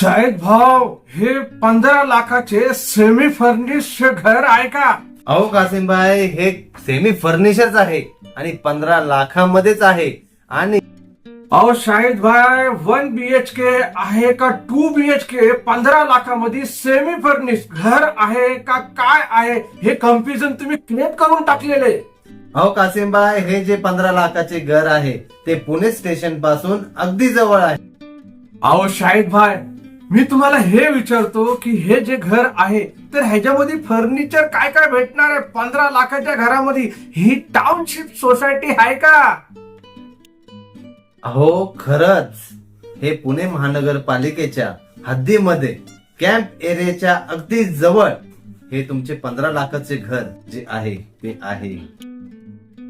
शाहिद भाव हे पंधरा लाखाचे सेमी फर्निश घर आहे का? अहो कासिम भाई हे सेमी फर्निचरच आहे आणि पंधरा लाखामध्येच आहे. आणि अहो शाहिद भाई वन बीएच के आहे का टू बीएच के पंधरा लाखामध्ये सेमी फर्निश घर आहे का काय आहे? हे कन्फ्युजन तुम्ही क्रिएट करून टाकलेले. अहो कासिम भाई हे जे पंधरा लाखाचे घर आहे ते पुणे स्टेशनपासून अगदी जवळ आहे. अहो शाहिद भाई मी तुम्हाला हे विचारतो की हे जे घर आहे तर ह्याच्यामध्ये फर्निचर काय काय भेटणार आहे? पंधरा लाखाच्या घरामध्ये ही टाउनशिप सोसायटी आहे का? अहो खरच. हे पुणे महानगरपालिकेच्या हद्दीमध्ये कॅम्प एरियाच्या अगदी जवळ हे तुमचे पंधरा लाखाचे घर जे आहे ते आहे.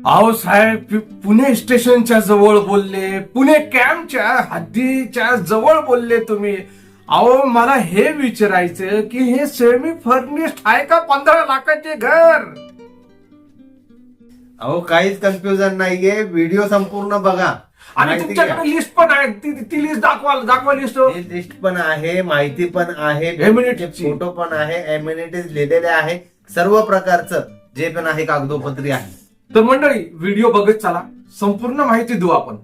अहो साहेब पुणे स्टेशनच्या जवळ बोलले पुणे कॅम्पच्या हद्दीच्या जवळ बोलले तुम्ही. अहो मला हे विचारायचं की हे सेमी फर्निश्ड आहे का पंधरा लाखाचे घर? अहो काहीच कन्फ्युजन नाहीये. व्हिडिओ संपूर्ण बघा. आणि माहिती. तुमच्याकडे लिस्ट पण आहे. ती ती लिस्ट दाखवा दाखवा लिस्ट हे लिस्ट पण आहे माहिती पण आहे Amenities ची. फोटो पण आहे एम्युनिटीज लिहिलेले आहे. सर्व प्रकारचं जे पण आहे कागदोपत्री आहे. तर मंडळी व्हिडिओ बघत चला. संपूर्ण माहिती देऊ आपण.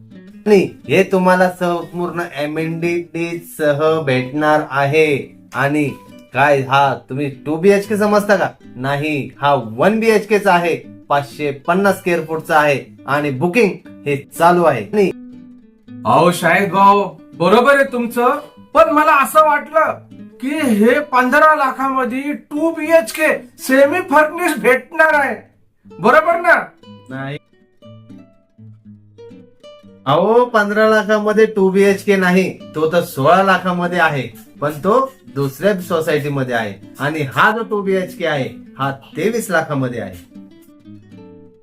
आणि हे तुम्हाला संपूर्ण एम्युनिटीज सह भेटणार आहे. आणि काय हा तुम्ही टू बीएचके समजता का? नाही हा वन बीएचके चा आहे. पाचशे पन्नास स्क्वेअर फूटचा आहे. आणि बुकिंग हे चालू आहे. अहो शाहिद भाऊ बरोबर आहे तुमचं पण मला असं वाटलं की हे पंधरा लाखामध्ये two B H K semi furnish भेटणार आहे. बरोबर ना? नाही. अहो पंधरा लाखामध्ये टू बीएचके नाही. तो तर सोळा लाखामध्ये आहे. पण तो दुसऱ्या सोसायटीमध्ये आहे. आणि हा जो टू बीएचके आहे हा तेवीस लाखामध्ये आहे.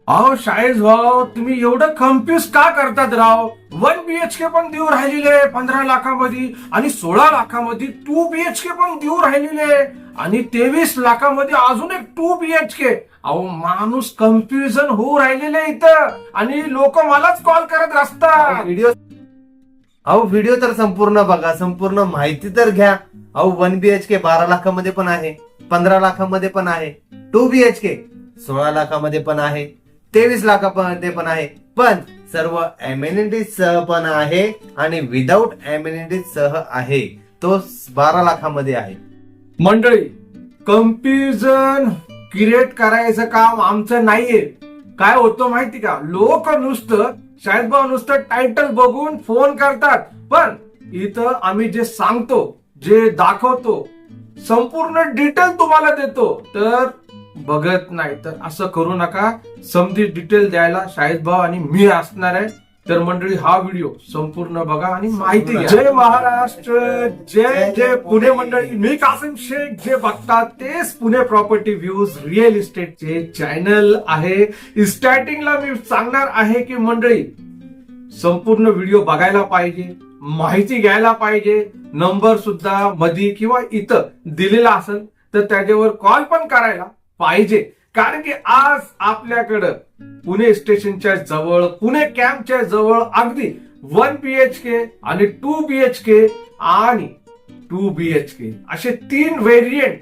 अहो शाहिद भाऊ तुम्ही एवढं कन्फ्युज का करतात राव? वन बीएच के पण देऊ राहिलेले पंधरा लाखामध्ये आणि सोळा लाखामध्ये टू बीएच के पण देऊ राहिलेले. आणि तेवीस लाखामध्ये अजून एक टू बी एच के अहो माणूस कन्फ्युजन होऊ राहिलेले इथं. आणि लोक मलाच कॉल करत असतात. व्हिडिओ अहो व्हिडिओ तर संपूर्ण बघा संपूर्ण माहिती तर घ्या. अहो वन बी एच के बारा लाखामध्ये पण आहे पंधरा लाखामध्ये पण आहे टू बी एच के सोळा लाखामध्ये पण आहे तेवीस लाखामध्ये पण आहे. पण सर्व एम्युनिटीज सह पण आहे आणि विदाऊट एम्युनिटीज सह आहे. तो बारा लाखामध्ये आहे. मंडळी कन्फ्युजन क्रिएट करायचं काम आमचं नाहीये. काय होतं माहिती का? लोक नुसतं शाहिद भाऊ नुसतं टायटल बघून फोन करतात. पण इथं आम्ही जे सांगतो जे दाखवतो संपूर्ण डिटेल तुम्हाला देतो. तर बघत नाही. तर असं करू नका. समधी डिटेल द्यायला शाहिद भाऊ आणि मी असणार आहे. तर मंडळी हा व्हिडिओ संपूर्ण बघा आणि माहिती घ्या. जय महाराष्ट्र जय जय पुणे मंडळी. मी कासिम शेख जे बघतात तेच पुणे प्रॉपर्टी व्ह्यूज रिअल इस्टेटचे चॅनल आहे. स्टार्टिंगला मी सांगणार आहे की मंडळी संपूर्ण व्हिडिओ बघायला पाहिजे माहिती घ्यायला पाहिजे नंबर सुद्धा मधी किंवा इथं दिलेला असेल तर त्याच्यावर कॉल पण करायला पाहिजे. कारण की आज आपल्याकडं पुणे स्टेशनच्या जवळ पुणे कॅम्पच्या जवळ अगदी वन बीएच के आणि टू बीएच के आणि टू बीएच के असे तीन व्हेरियंट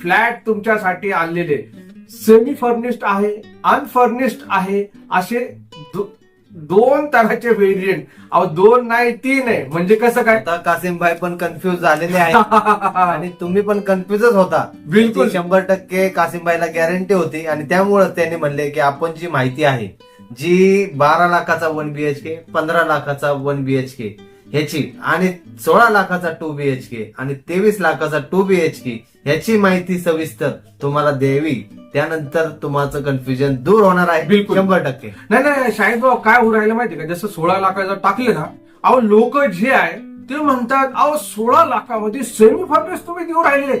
फ्लॅट तुमच्यासाठी आणलेले. सेमी फर्निश्ड आहे अनफर्निश्ड आहे असे दोन तऱ्हाचे व्हेरियंट अहो दोन नाही तीन आहे. म्हणजे कसं काय? आता कासिम भाई पण कन्फ्युज झालेले आहे. आणि तुम्ही पण कन्फ्युजच होता. बिलकुल. शंभर टक्के कासिमबाईला गॅरंटी होती. आणि त्यामुळे त्यांनी म्हणले की आपण जी माहिती आहे जी बारा लाखाचा वन बीएचके पंधरा लाखाचा वन बीएचके ह्याची आणि सोळा लाखाचा टू बीएचके आणि तेवीस लाखाचा टू बीएचके ह्याची माहिती सविस्तर तुम्हाला द्यावी. त्यानंतर तुमचं कन्फ्युजन दूर होणार आहे. बिलकुल. शंभर टक्के. नाही नाही शाहिद भाऊ काय होऊ राहिलं माहिती का? जसं सोळा लाखाचं टाकले ना अहो लोक जे आहे ते म्हणतात अहो सोळा लाखामध्ये सेमी फर्निश तुम्ही देऊ राहिले.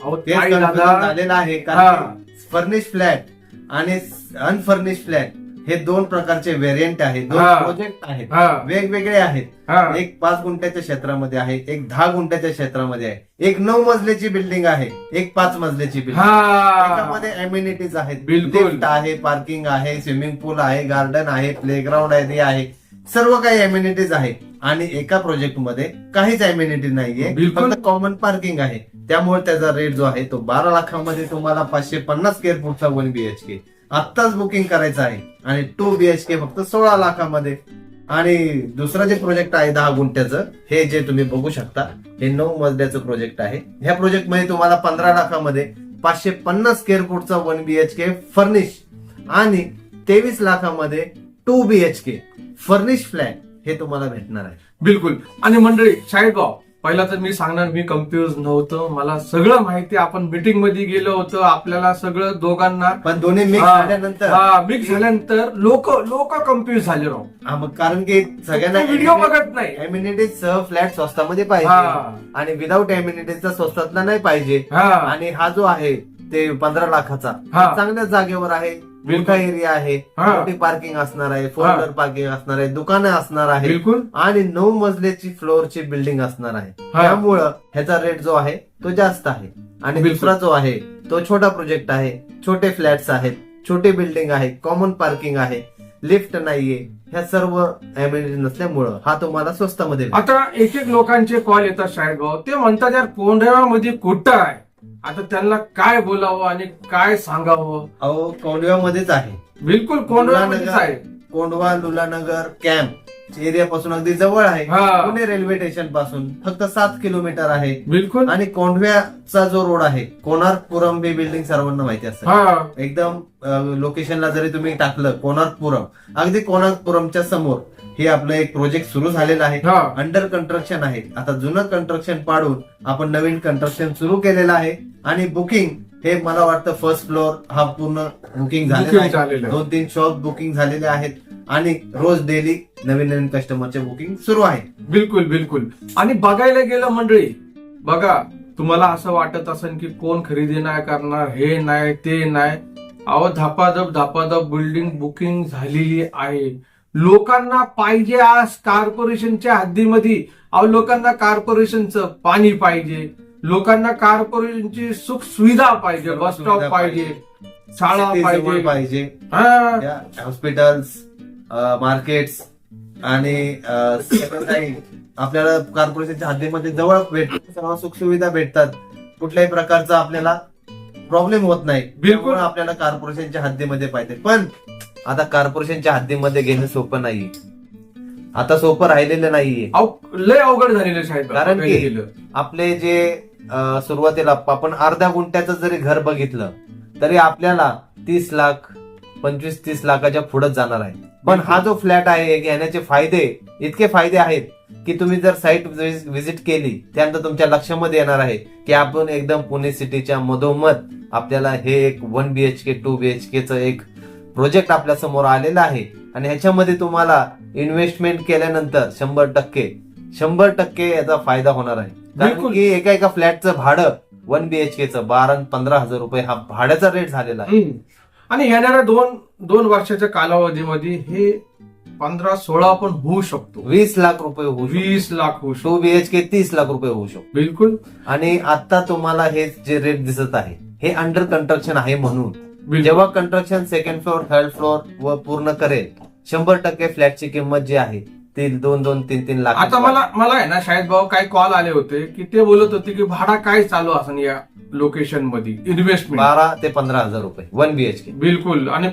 अहो दादा. झालेलं आहे. कारण फर्निश फ्लॅट आणि अनफर्निश फ्लॅट हे दोन प्रकारचे व्हेरियंट आहेत दोन हा. प्रोजेक्ट आहेत हा. वेगवेगळे आहेत हा. एक पाच गुंठ्याच्या क्षेत्रामध्ये आहे एक दहा गुंठ्याच्या क्षेत्रामध्ये आहे एक नऊ मजल्याची बिल्डिंग आहे एक पाच मजल्याची बिल्डिंग हा त्याच्यामध्ये एम्युनिटीज आहेत बिलकुल. लिफ्ट आहे पार्किंग आहे स्विमिंग पूल आहे गार्डन आहे प्लेग्राऊंड आहे हे आहे सर्व काही एम्युनिटीज आहे आणि एका प्रोजेक्टमध्ये काहीच अम्युनिटी नाहीये बिलकुल. फक्त कॉमन पार्किंग आहे त्यामुळे त्याचा रेट जो आहे तो बारा लाखामध्ये तुम्हाला पाचशे पन्नास स्क्वेअर फूटचा वन बीएचके आत्ताच बुकिंग करायचं आहे. आणि टू बी एच के फक्त सोळा लाखामध्ये. आणि दुसरं जे प्रोजेक्ट आहे दहा गुंठ्याचं हे जे तुम्ही बघू शकता हे नऊ मजल्याचं प्रोजेक्ट आहे. ह्या प्रोजेक्टमध्ये तुम्हाला पंधरा लाखामध्ये पाचशे पन्नास स्क्वेअर फूटचा वन बीएचके फर्निश आणि तेवीस लाखामध्ये टू बीएचके फर्निश फ्लॅट हे तुम्हाला भेटणार आहे. बिलकुल. आणि मंडळी शाहीद भाऊ पहिला तर मी सांगणार मी कन्फ्युज नव्हतं. मला सगळं माहिती आपण मीटिंगमध्ये गेलो होतो. आपल्याला सगळं दोघांना पण दोन्ही मिक्स हा, झाल्यानंतर? हा मिक्स झाल्यानंतर लोक लोक कन्फ्युज झाले राव. हा, मग कारण की सगळ्यांना व्हिडिओ बघत नाही. एम्युनिटीज सह फ्लॅट स्वस्तामध्ये पाहिजे. हा. आणि विदाऊट एम्युनिटीजचा स्वस्तातला नाही पाहिजे. हा. आणि हा जो आहे ते पंधरा लाखाचा. हा. चांगल्या जागेवर आहे. बिलकुल. मोठा एरिया आहे. हा. मोठी पार्किंग असणार आहे. फोर हा. व्हीलर पार्किंग असणार आहे. दुकानं असणार आहे. बिलकुल. आणि नऊ मजल्याची फ्लोअरची बिल्डिंग असणार आहे. हा. त्यामुळं ह्याचा रेट जो आहे तो जास्त आहे. आणि बिलकुल. दुसरा जो आहे तो छोटा प्रोजेक्ट आहे. छोटे फ्लॅट्स आहेत. छोटे बिल्डिंग आहे. कॉमन पार्किंग आहे. लिफ्ट नाहीये. ह्या सर्व अम्युनिटी नसल्यामुळं हा तुम्हाला स्वस्तामध्ये भेटेल. आता एक एक लोकांचे कॉल येतात भाऊ. ते म्हणतात यार कोंढव्यामध्ये कुठं आहे? आता त्यांना काय बोलावं आणि काय सांगावं? अहो कोंडव्यामध्येच आहे. बिलकुल कोंढव्यामध्येच आहे. कोंडवा लुलानगर कॅम्प एरियापासून अगदी जवळ आहे. हा. पुणे रेल्वे स्टेशनपासून फक्त सात किलोमीटर आहे. बिलकुल. आणि कोंढव्याचा जो रोड आहे कोणार्कपुरम ही बिल्डिंग सर्वांना माहिती असते हा. एकदम लोकेशनला जरी तुम्ही टाकलं कोणार्कपुरम अगदी कोणार्कपुरमच्या समोर. हे आपलं एक प्रोजेक्ट सुरू झालेलं आहे. हा. अंडर कन्स्ट्रक्शन आहे. आता जुनं कन्स्ट्रक्शन पाडून आपण नवीन कन्स्ट्रक्शन सुरू केलेलं आहे. आणि बुकिंग हे मला वाटतं फर्स्ट फ्लोअर हा पूर्ण बुकिंग झालेला Booking आहे. झालेलं आहे. दोन तीन शॉप बुकिंग झालेले आहेत. आणि रोज डेली नवीन नवीन कस्टमरचे बुकिंग सुरू आहे. बिलकुल बिलकुल. आणि बघायला गेलं मंडळी बघा तुम्हाला असं वाटत असेल की कोण खरेदी नाही करणार हे नाही ते नाही. अहो धापाधप धापाधप बिल्डिंग बुकिंग झालेली आहे. लोकांना पाहिजे आज कॉर्पोरेशनच्या हद्दीमध्ये. अहो लोकांना कॉर्पोरेशनचं पाणी पाहिजे. लोकांना कॉर्पोरेशनची सुख सुविधा पाहिजे बस स्टॉप सुविधा पाहिजे. शाळा पाहिजे. पाहिजे. हा. हॉस्पिटल्स मार्केट्स आणि आपल्याला कॉर्पोरेशनच्या हद्दीमध्ये जवळ भेट सर्व सुखसुविधा भेटतात. कुठल्याही प्रकारचा आपल्याला प्रॉब्लेम होत नाही. बिलकुल. आपल्याला कॉर्पोरेशनच्या हद्दीमध्ये पाहिजे. पण आता कॉर्पोरेशनच्या हद्दीमध्ये घेणं सोपं नाही. आता सोपं राहिलेलं नाहीये. लय अवघड झालेलं साहेब. कारण की- गेलं. आपले जे अ, सुरुवातीला आपण अर्ध्या गुंठ्याचं जरी घर बघितलं तरी आपल्याला तीस लाख पंचवीस तीस लाखाच्या पुढे जाणार आहे. पण हा जो फ्लॅट आहे घेण्याचे फायदे इतके फायदे आहेत की तुम्ही जर साईट व्हिजिट केली त्यानंतर तुमच्या लक्षामध्ये येणार आहे की आपण एकदम पुणे सिटीच्या मधोमध आपल्याला हे एक वन बीएचके टू बीएचके च एक प्रोजेक्ट आपल्यासमोर आलेला आहे आणि ह्याच्यामध्ये तुम्हाला इन्व्हेस्टमेंट केल्यानंतर शंभर टक्के शंभर टक्के याचा फायदा होणार आहे. कारण. की एका एका फ्लॅटचं भाडं वन बीएचके चं बारा आणि पंधरा हजार रुपये हा भाड्याचा रेट झालेला आहे. आणि येणाऱ्या दोन दोन वर्षाच्या कालावधीमध्ये हे पंधरा सोळा पण होऊ शकतो. वीस लाख रुपये होऊ वीस लाख होऊ शकतो. टू बीएचके तीस लाख रुपये होऊ शकतो. बिलकुल. आणि आता तुम्हाला हे जे रेट दिसत आहे हे अंडर कन्स्ट्रक्शन आहे म्हणून. जेव्हा construction second floor third floor व पूर्ण करेल शंभर टक्के फ्लॅटची किंमत जी आहे ती दोन दोन तीन तीन लाख आता मला मला आहे ना शाहीद भाऊ काही कॉल आले होते की ते बोलत होते की भाडा काय चालू असेल या लोकेशनमध्ये इन्व्हेस्टमेंट बारा ते पंधरा हजार रुपये वन बीएचके बिलकुल. आणि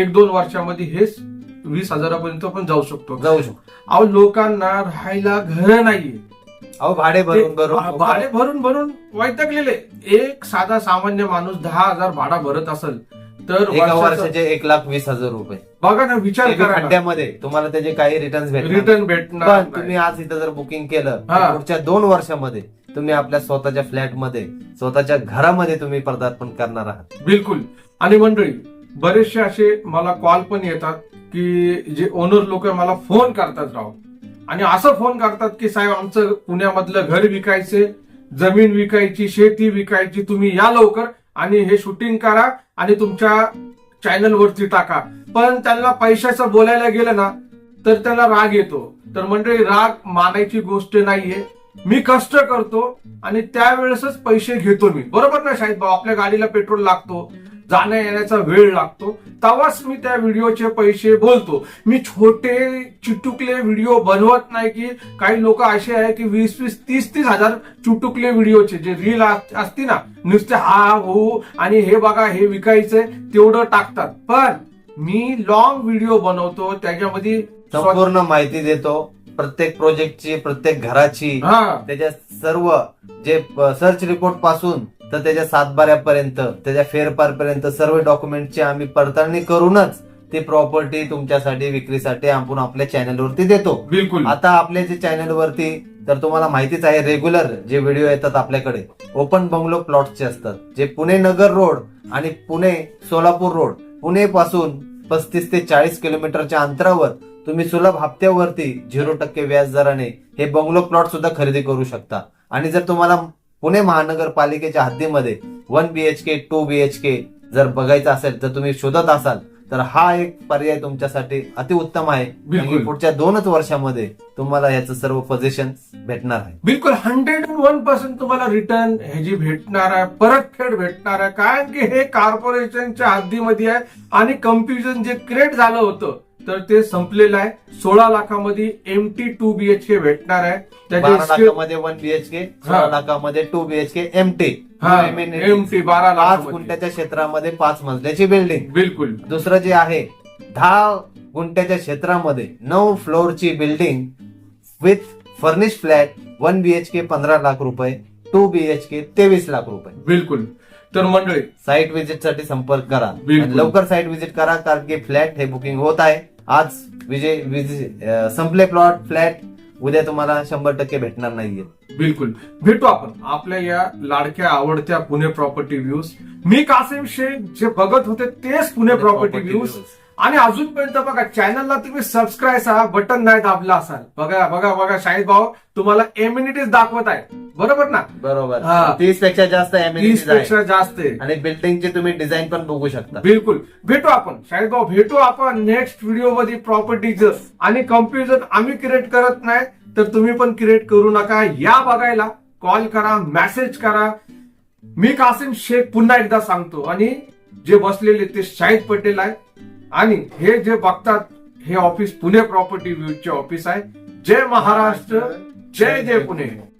एक दोन वर्षामध्ये हेच वीस हजारापर्यंत पण जाऊ शकतो. जाऊ शकतो. अहो लोकांना राहायला घर नाहीये. अहो भाडे भरून ते भरून भाडे भरून भरून वैतकलेले एक साधा सामान्य माणूस दहा हजार भाडा भरत असेल तर एका वर्षाचं- वर्षाचे एक लाख वीस हजार रुपये. बघा ना विचार करा. खड्ड्यामध्ये. तुम्हाला त्याचे काही रिटर्न भेटणार रिटर्न भेटणार पण नाही. तुम्ही आज इथं जर बुकिंग केलं तर. पुढच्या दोन वर्षामध्ये तुम्ही आपल्या स्वतःच्या फ्लॅटमध्ये स्वतःच्या घरामध्ये तुम्ही पदार्पण करणार आहात. बिलकुल. आणि मंडळी बरेचसे असे मला कॉल पण येतात की जे ओनर लोक मला फोन करतात राव. आणि असं फोन करतात की साहेब आमचं पुण्यामधलं घर विकायचे जमीन विकायची शेती विकायची तुम्ही या लवकर आणि हे शूटिंग करा आणि तुमच्या चॅनल वरती टाका. पण त्यांना पैशाचं बोलायला गेलं ना तर त्यांना राग येतो. तर मंडळी राग मानायची गोष्ट नाहीये. मी कष्ट करतो आणि त्यावेळेसच पैसे घेतो मी. बरोबर ना शाहिद भाऊ? आपल्या गाडीला पेट्रोल लागतो. जाण्या येण्याचा वेळ लागतो. तेव्हाच मी त्या व्हिडिओचे पैसे बोलतो. मी छोटे चिटुकले व्हिडिओ बनवत नाही की काही लोक असे आहे की वीस वीस तीस तीस हजार चुटुकले व्हिडिओचे जे रील असते ना नुसते हा हो आणि हे बघा हे विकायचंय तेवढं टाकतात. पण मी लॉंग व्हिडिओ बनवतो त्याच्यामध्ये संपूर्ण माहिती देतो. प्रत्येक प्रोजेक्टची प्रत्येक घराची हा. त्याच्या सर्व जे सर्च रिपोर्टपासून तर त्याच्या सातबाऱ्यापर्यंत त्याच्या फेरफारपर्यंत सर्व डॉक्युमेंटची आम्ही पडताळणी करूनच ती प्रॉपर्टी तुमच्यासाठी विक्रीसाठी आपण आपल्या चॅनलवरती देतो. बिलकुल. आता आपल्या जे चॅनल वरती तर तुम्हाला माहितीच आहे रेग्युलर जे व्हिडिओ येतात आपल्याकडे ओपन बंगलो प्लॉटचे असतात. जे पुणे नगर रोड आणि पुणे सोलापूर रोड पुणे पासून पस्तीस ते चाळीस किलोमीटरच्या अंतरावर तुम्ही सुलभ हप्त्यावरती झिरो टक्के व्याज दराने हे बंगलो प्लॉट सुद्धा खरेदी करू शकता. आणि जर तुम्हाला पुणे महानगरपालिकेच्या हद्दीमध्ये वन बीएचके टू बीएचके जर बघायचं असेल तर तुम्ही शोधत असाल तर हा एक पर्याय तुमच्यासाठी अतिउत्तम आहे. की पुढच्या दोनच वर्षामध्ये तुम्हाला याचं सर्व पोझिशन भेटणार आहे. बिलकुल हंड्रेड अँड वन पर्सेंट तुम्हाला रिटर्न ह्याची भेटणार आहे परतफेड भेटणार आहे. कारण की हे कॉर्पोरेशनच्या हद्दीमध्ये आहे आणि कन्फ्युजन जे क्रिएट झालं होतं तर ते संपलेलं आहे. सोळा लाखामध्ये एम टी टू बीएचके भेटणार आहे. बारा त्याचे लाखामध्ये वन बीएचके सोळा हा. लाखामध्ये two BHK M T M T बारा पाच लाख गुंठ्याच्या क्षेत्रामध्ये पाच मजल्याची बिल्डिंग बिलकुल. दुसरं जे आहे दहा गुंठ्याच्या क्षेत्रामध्ये नऊ फ्लोअरची building with furnish flat one BHK पंधरा लाख रुपये टू बीएचके तेवीस लाख रुपये. बिलकुल. तर मंडळी साईट व्हिजिटसाठी संपर्क करा. बिलकुल. आणि लवकर साईट व्हिजिट करा कारण की फ्लॅट हे बुकिंग होत आहे. आज विजय विजय- संपले प्लॉट फ्लॅट उद्या तुम्हाला शंभर टक्के भेटणार नाहीये. बिलकुल. भेटू आपण. आपल्या या लाडक्या आवडत्या पुणे प्रॉपर्टी व्ह्यूज मी कासिम शेख जे बघत होते तेच पुणे प्रॉपर्टी व्ह्यूज आणि अजूनपर्यंत बघा चॅनलला तुम्ही सबस्क्राईब हा बटन नाही दाबला असाल. बघा बघा बघा शाहिद भाऊ तुम्हाला एम्युनिटीज दाखवत आहे बरोबर ना? बरोबर. हा. तीसपेक्षा जास्त तीसपेक्षा जास्त आहे. आणि बिल्डिंगची तुम्ही डिझाईन पण बघू शकता. बिलकुल. भेटू आपण. शाहिद भाऊ भेटू आपण नेक्स्ट व्हिडिओमध्ये प्रॉपर्टीच आणि कम्प्युजन आम्ही क्रिएट करत नाही तर तुम्ही पण क्रिएट करू नका. या बघायला कॉल करा मेसेज करा. मी कासिम शेख पुन्हा एकदा सांगतो. आणि जे बसलेले ते शाहिद पटेल आहे. आणि हे जे बघतात हे ऑफिस पुणे प्रॉपर्टी व्ह्यूचे ऑफिस आहे. जय महाराष्ट्र जय जय पुणे.